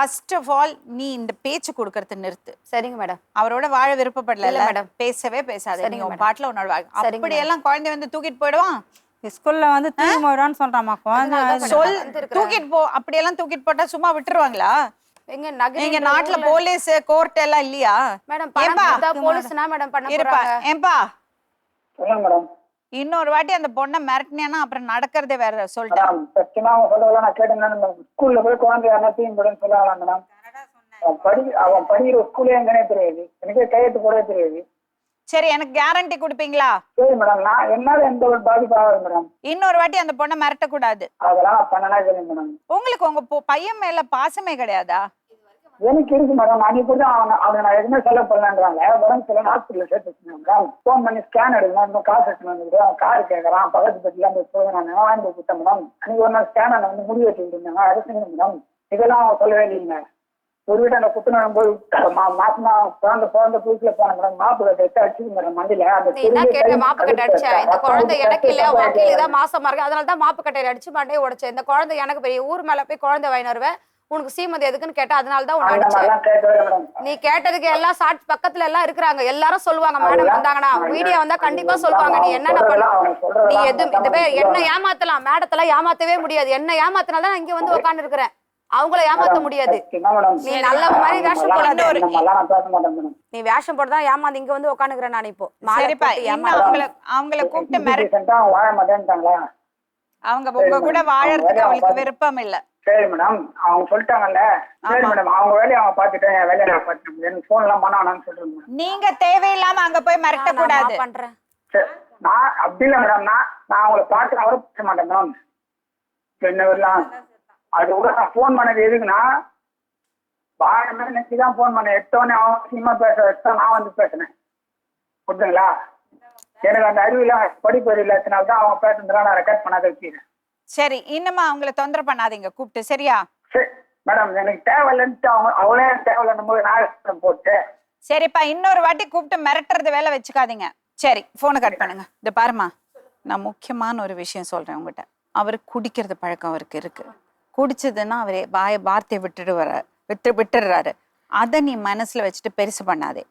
First of all நீ இந்த பேச்சு கொடுக்கறது நிறுத்து. சரிங்க மேடம் அவரோட வாழ விருப்பப்படல இல்ல, madam. பேசவே பேசாத. நீ சரிங்க, உன். பாட்டுல உன்னோட அப்படி எல்லாம் குழந்தை வந்து தூக்கிட்டு போயிடுவான்? ஸ்கூல்ல வந்து தூக்கி போயிடுவான்னு சொல்றாமா குழந்தை சொல். தூக்கிட்டு போ. அப்படியெல்லாம் தூக்கிட்டு போட்டா சும்மா விட்டுருவாங்களா? எங்க நகை நீங்க நாட்டுல போலீஸ் கோர்ட் எல்லாம் இல்லையா? மேடம் ஏம்பா? போலீஸ்னா மேடம் பண்ண இருப்பா. சொல்லுங்க மேடம் இன்னொரு வாட்டி அந்த பொண்ணை மிரட்டினேன்னா அப்புறம் நடக்கிறதே வேற சொல்லிட்டேன் மேடம் சத்தியமா அவங்க சொல்றதெல்லாம் நான் கேட்டேன். ஸ்கூல்ல போய் குழந்தை யாரா தீயும் போடுன்னு மேடம் படி அவன் படிக்கிற ஸ்கூலே எங்கனே தெரியாது. எனக்கே கையெழுத்து போடவே தெரியாது. சரி எனக்கு கேரண்டி கொடுப்பீங்களா? சரி மேடம் நான் என்னால எந்த ஒரு பாதிப்பு ஆகாது மேடம் இன்னொரு வாட்டி அந்த பொண்ணை மிரட்டக்கூடாது. அதெல்லாம் நான் பண்ணனா மேடம் உங்களுக்கு உங்க பையன் மேல பாசமே கிடையாதா? எனக்கு இருக்கு மேடம் அன்னைக்கு கூட அவன் அவனை நான் எதுவுமே செலவு பண்ணலன்றாங்க உடம்பு சரியில்லை ஹாஸ்பிட்டல் சேர்த்து மேடம் ஃபோன் பண்ணி ஸ்கேன் எடுக்கணும் இன்னும் காசு எடுத்துன்னு வந்து கார் கேட்கறான் பக்கத்து பட்டிலாம் போய் நான் வாங்கி போய் கொடுத்தேன் மேடம்? அன்னைக்கு ஒரு நாள் ஸ்கேன் வந்து முடி வச்சுக்கிட்டு இருந்தாங்க அதை செஞ்சு மேடம். இதெல்லாம் அவன் சொல்லவே இல்லைங்க ஒரு வீட்டை அந்த குத்துணும் போய் மாசமா பிறந்த பிறந்த புதுசுல போன மேடம். மாப்பு கட்டை அடிச்சுது மேடம் மண்டியில. அந்த மாப்பு கட்டை கழுத்து அடிச்ச இந்த குழந்தை எனக்கு இல்ல ஊத்தி தான் மாசமா இருக்கு அதனால தான். மாப்பு கட்டையில அடிச்சு மண்டையை உடைச்சேன். இந்த குழந்தை எனக்கு பெரிய ஊர் மேல போய் குழந்தை வாங்கி வருவேன். உனக்கு சீமதி எதுக்குன்னு கேட்டா அதனால தான் உன்னை அடிச்சேன் நீ கேட்டதுக்கு எல்லாம் சாட்சி பக்கத்துல எல்லாம் இருக்கிறாங்க. எல்லாரும் சொல்லுவாங்க மேடம் வந்தாங்கன்னா வீடியோ வந்தா கண்டிப்பா சொல்லுவாங்க. நீ என்னென்ன பண்ண நீ எது இந்த பேர் என்ன ஏமாத்தலாம்? மேடத்தெல்லாம் ஏமாத்தவே முடியாது. என்ன ஏமாத்தினால தான் நான் இங்க வந்து உட்கார்ந்து இருக்கிறேன் அவங்கள ஏமாத்த முடியாது. நீ நல்ல மாதிரி வேஷம் போடாத நீ வேஷம் போட்டுதான் ஏமாந்து இங்க வந்து உட்காந்துக்கிறேன் நான் இப்போ. போட்டு அவங்கள அவங்கள கூப்பிட்டு அவங்க வாழ மாட்டேன்ட்டாங்களா? அவங்க உங்க கூட வாழறதுக்கு அவளுக்கு விருப்பம் இல்ல. சரி மேடம் அவங்க சொல்லிட்டாங்கல்ல. சரி. மேடம் அவங்க வேலையை அவங்க பார்த்துட்டேன். என் வேலையை நான் பார்த்துட்டேன் எனக்கு ஃபோன் எல்லாம் பண்ண வேணாம்னு சொல்றேன் மேடம் நீங்க தேவையில்லாம அங்க போய் மிரட்ட கூடாது நான் பண்றேன். சரி. நான் அப்படி இல்லை மேடம் நான் நான் அவங்கள பார்த்து அவரை பேச மாட்டேன் மேடம் என்ன வரலாம் அது கூட நான் ஃபோன் பண்ணது எதுக்குன்னா வாழ மாதிரி நினைச்சு தான் ஃபோன் பண்ணேன். எடுத்தோடனே அவன் சினிமா பேச வச்சு நான் வந்து பேசினேன். புரியுதுங்களா எனக்கு அந்த அறிவு இல்லை படிப்பு அறிவு இல்லாதனால தான் அவங்க பேசுனதுலாம் நான் ரெக்கார்ட் பண்ணாத வச்சுக்கிறேன். சரி இன்னுமா அவங்கள தொந்தரவு பண்ணாதீங்க கூப்பிட்டு சரியா? சரி மேடம் எனக்கு தேவையில்லைன்ட்டு அவங்க அவளே தேவையில்லைன்னும் போது நான் சரிப்பா இன்னொரு வாட்டி கூப்பிட்டு மிரட்டுறது வேலை வச்சுக்காதீங்க. சரி போனை கட் பண்ணுங்க. இந்த பாருமா நான் முக்கியமான ஒரு விஷயம் சொல்றேன் உங்ககிட்ட. அவர் குடிக்கிறது பழக்கம் அவருக்கு இருக்கு. குடிச்சதுன்னா அவரே வாய வார்த்தையை விட்டுட்டு வர விட்டு விட்டுடுறாரு. அதை நீ மனசுல வச்சுட்டு பெருசு பண்ணாதே.